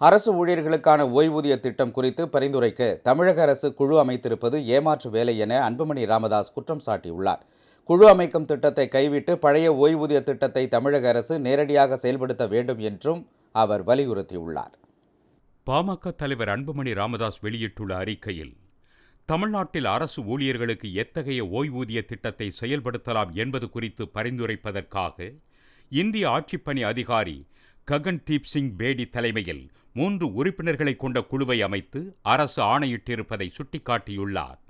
அரசு ஊழியர்களுக்கான ஓய்வூதிய திட்டம் குறித்து பரிந்துரைக்க தமிழக அரசு குழு அமைத்திருப்பது ஏமாற்று வேலை என அன்புமணி ராமதாஸ் குற்றம் சாட்டியுள்ளார். குழு அமைக்கும் திட்டத்தை கைவிட்டு பழைய ஓய்வூதிய திட்டத்தை தமிழக அரசு நேரடியாக செயல்படுத்த வேண்டும் என்றும் அவர் வலியுறுத்தியுள்ளார். பாமக தலைவர் அன்புமணி ராமதாஸ் வெளியிட்டுள்ள அறிக்கையில் தமிழ்நாட்டில் அரசு ஊழியர்களுக்கு எத்தகைய ஓய்வூதிய திட்டத்தை செயல்படுத்தலாம் என்பது குறித்து பரிந்துரைப்பதற்காக இந்திய ஆட்சிப்பணி அதிகாரி ககன்தீப் சிங் பேடி தலைமையில் மூன்று உறுப்பினர்களை கொண்ட குழுவை அமைத்து அரசு ஆணையிட்டிருப்பதை சுட்டிக்காட்டியுள்ளார்.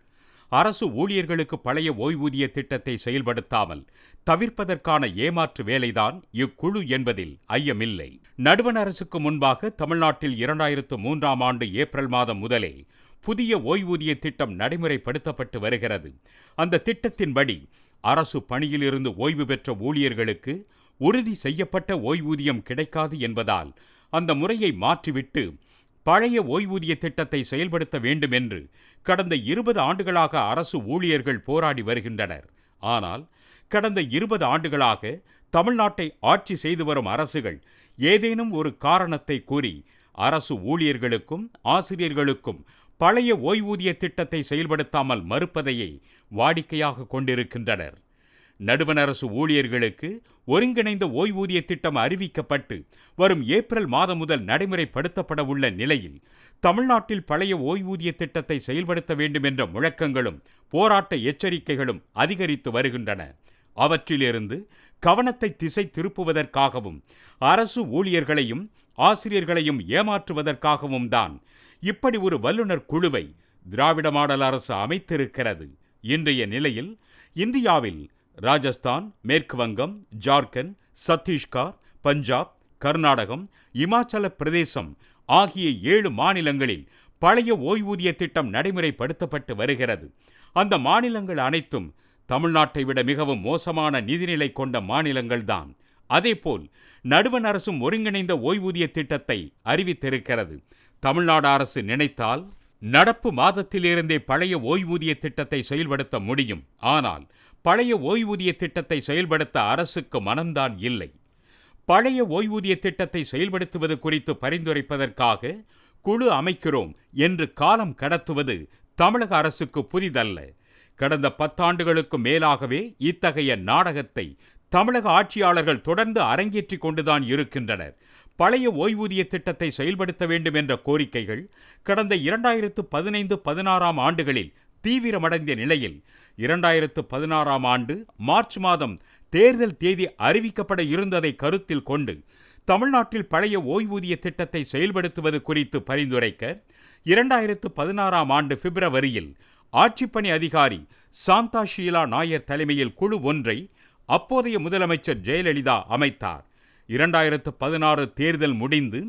அரசு ஊழியர்களுக்கு பழைய ஓய்வூதிய திட்டத்தை செயல்படுத்தாமல் தவிர்ப்பதற்கான ஏமாற்று வேலைதான் இக்குழு என்பதில் ஐயமில்லை. நடுவண் அரசுக்கு முன்பாக தமிழ்நாட்டில் இரண்டாயிரத்து மூன்றாம் ஆண்டு ஏப்ரல் மாதம் முதலே புதிய ஓய்வூதிய திட்டம் நடைமுறைப்படுத்தப்பட்டு வருகிறது. அந்த திட்டத்தின்படி அரசு பணியிலிருந்து ஓய்வு பெற்ற ஊழியர்களுக்கு உறுதி செய்யப்பட்ட ஓய்வூதியம் கிடைக்காது என்பதால் அந்த முறையை மாற்றிவிட்டு பழைய ஓய்வூதிய திட்டத்தை செயல்படுத்த வேண்டும் என்று கடந்த இருபது ஆண்டுகளாக அரசு ஊழியர்கள் போராடி வருகின்றனர். ஆனால் கடந்த இருபது ஆண்டுகளாக தமிழ்நாட்டை ஆட்சி செய்து வரும் அரசுகள் ஏதேனும் ஒரு காரணத்தை கூறி அரசு ஊழியர்களுக்கும் ஆசிரியர்களுக்கும் பழைய ஓய்வூதிய திட்டத்தை செயல்படுத்தாமல் மறுப்பதையே வாடிக்கையாக கொண்டிருக்கின்றனர். நடுவண் அரசு ஊழியர்களுக்கு ஒருங்கிணைந்த ஓய்வூதிய திட்டம் அறிவிக்கப்பட்டு வரும் ஏப்ரல் மாதம் முதல் நடைமுறைப்படுத்தப்பட உள்ள நிலையில் தமிழ்நாட்டில் பழைய ஓய்வூதிய திட்டத்தை செயல்படுத்த வேண்டும் என்ற முழக்கங்களும் போராட்ட எச்சரிக்கைகளும் அதிகரித்து வருகின்றன. அவற்றிலிருந்து கவனத்தை திசை திருப்புவதற்காகவும் அரசு ஊழியர்களையும் ஆசிரியர்களையும் ஏமாற்றுவதற்காகவும் தான் இப்படி ஒரு வல்லுநர் குழுவை திராவிட மாடல் அரசு அமைத்திருக்கிறது. இன்றைய நிலையில் இந்தியாவில் ராஜஸ்தான் மேற்கு வங்கம் ஜார்க்கண்ட் சத்தீஸ்கர் பஞ்சாப் கர்நாடகம் இமாச்சல பிரதேசம் ஆகிய ஏழு மாநிலங்களில் பழைய ஓய்வூதிய திட்டம் நடைமுறைப்படுத்தப்பட்டு வருகிறது. அந்த மாநிலங்கள் அனைத்தும் தமிழ்நாட்டை விட மிகவும் மோசமான நிதிநிலை கொண்ட மாநிலங்கள்தான். அதேபோல் நடுவண் அரசும் ஒருங்கிணைந்த ஓய்வூதிய திட்டத்தை அறிவித்திருக்கிறது. தமிழ்நாடு அரசு நினைத்தால் நடப்பு மாதத்திலிருந்தே பழைய ஓய்வூதிய திட்டத்தை செயல்படுத்த முடியும். ஆனால் பழைய ஓய்வூதிய திட்டத்தை செயல்படுத்த அரசுக்கு மனம்தான் இல்லை. பழைய ஓய்வூதிய திட்டத்தை செயல்படுத்துவது குறித்து பரிந்துரைப்பதற்காக குழு அமைக்கிறோம் என்று காலம் கடத்துவது தமிழக அரசுக்கு புதிதல்ல. கடந்த பத்தாண்டுகளுக்கு மேலாகவே இத்தகைய நாடகத்தை தமிழக ஆட்சியாளர்கள் தொடர்ந்து அரங்கேற்றிக் கொண்டுதான் இருக்கின்றனர். பழைய ஓய்வூதிய திட்டத்தை செயல்படுத்த வேண்டும் என்ற கோரிக்கைகள் கடந்த இரண்டாயிரத்து பதினைந்து பதினாறாம் ஆண்டுகளில் தீவிரமடைந்த நிலையில் இரண்டாயிரத்து பதினாறாம் ஆண்டு மார்ச் மாதம் தேர்தல் தேதி அறிவிக்கப்பட இருந்ததை கருத்தில் கொண்டு தமிழ்நாட்டில் பழைய ஓய்வூதிய திட்டத்தை செயல்படுத்துவது குறித்து பரிந்துரைக்க இரண்டாயிரத்து பதினாறாம் ஆண்டு பிப்ரவரியில் ஆட்சிப்பணி அதிகாரி சாந்தா ஷீலா நாயர் தலைமையில் குழு ஒன்றை அப்போதைய முதலமைச்சர் ஜெயலலிதா அமைத்தார். இரண்டாயிரத்து பதினாறு தேர்தல் முடிந்து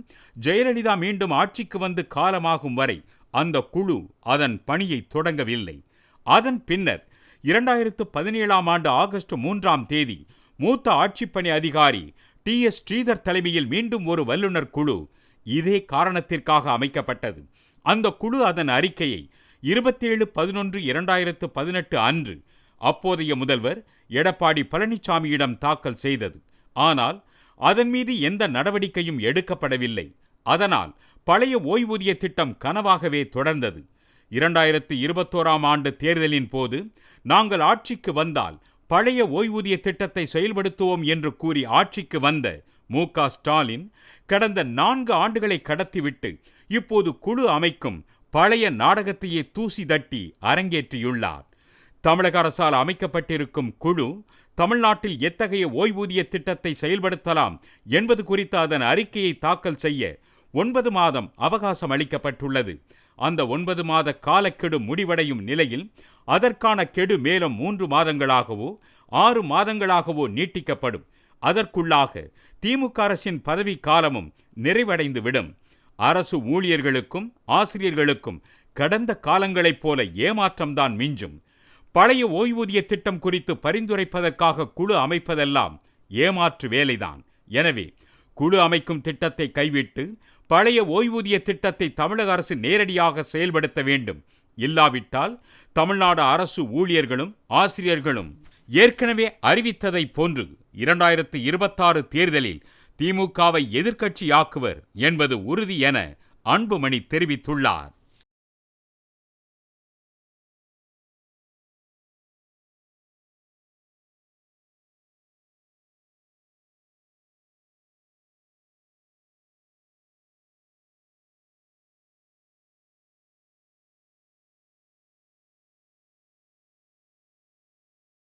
ஜெயலலிதா மீண்டும் ஆட்சிக்கு வந்து காலமாகும் வரை அந்த குழு அதன் பணியை தொடங்கவில்லை. அதன் பின்னர் இரண்டாயிரத்து பதினேழாம் ஆண்டு ஆகஸ்ட் மூன்றாம் தேதி மூத்த ஆட்சிப்பணி அதிகாரி டி. எஸ். ஸ்ரீதர் தலைமையில் மீண்டும் ஒரு வல்லுநர் குழு இதே காரணத்திற்காக அமைக்கப்பட்டது. அந்த குழு அதன் அறிக்கையை இருபத்தேழு பதினொன்று இரண்டாயிரத்து பதினெட்டு அன்று அப்போதைய முதல்வர் எடப்பாடி பழனிசாமியிடம் தாக்கல் செய்தது. ஆனால் அதன் மீது எந்த நடவடிக்கையும் எடுக்கப்படவில்லை. அதனால் பழைய ஓய்வூதிய திட்டம் கனவாகவே தொடர்ந்தது. இரண்டாயிரத்து இருபத்தோராம் ஆண்டு தேர்தலின் போது நாங்கள் ஆட்சிக்கு வந்தால் பழைய ஓய்வூதிய திட்டத்தை செயல்படுத்துவோம் என்று கூறி ஆட்சிக்கு வந்த மு. ஸ்டாலின் கடந்த நான்கு ஆண்டுகளை கடத்திவிட்டு இப்போது குழு அமைக்கும் பழைய நாடகத்தையே தூசி தட்டி அரங்கேற்றியுள்ளார். தமிழக அரசால் அமைக்கப்பட்டிருக்கும் குழு தமிழ்நாட்டில் எத்தகைய ஓய்வூதிய திட்டத்தை செயல்படுத்தலாம் என்பது குறித்த அதன் அறிக்கையை தாக்கல் செய்ய ஒன்பது மாதம் அவகாசம் அளிக்கப்பட்டுள்ளது. அந்த ஒன்பது மாத காலக்கெடு முடிவடையும் நிலையில் அதற்கான கெடு மேலும் மூன்று மாதங்களாகவோ ஆறு மாதங்களாகவோ நீட்டிக்கப்படும். அதற்குள்ளாக திமுக அரசின் பதவி காலமும் நிறைவடைந்துவிடும். அரசு ஊழியர்களுக்கும் ஆசிரியர்களுக்கும் கடந்த காலங்களைப் போல ஏமாற்றம்தான் மிஞ்சும். பழைய ஓய்வூதிய திட்டம் குறித்து பரிந்துரைப்பதற்காக குழு அமைப்பதெல்லாம் ஏமாற்று வேலைதான். எனவே குழு அமைக்கும் திட்டத்தை கைவிட்டு பழைய ஓய்வூதிய திட்டத்தை தமிழக அரசு நேரடியாக செயல்படுத்த வேண்டும். இல்லாவிட்டால் தமிழ்நாடு அரசு ஊழியர்களும் ஆசிரியர்களும் ஏற்கனவே அறிவித்ததை போன்று இரண்டாயிரத்து இருபத்தாறு தேர்தலில் திமுகவை எதிர்க்கட்சியாக்குவர் என்பது உறுதி என அன்புமணி தெரிவித்துள்ளார்.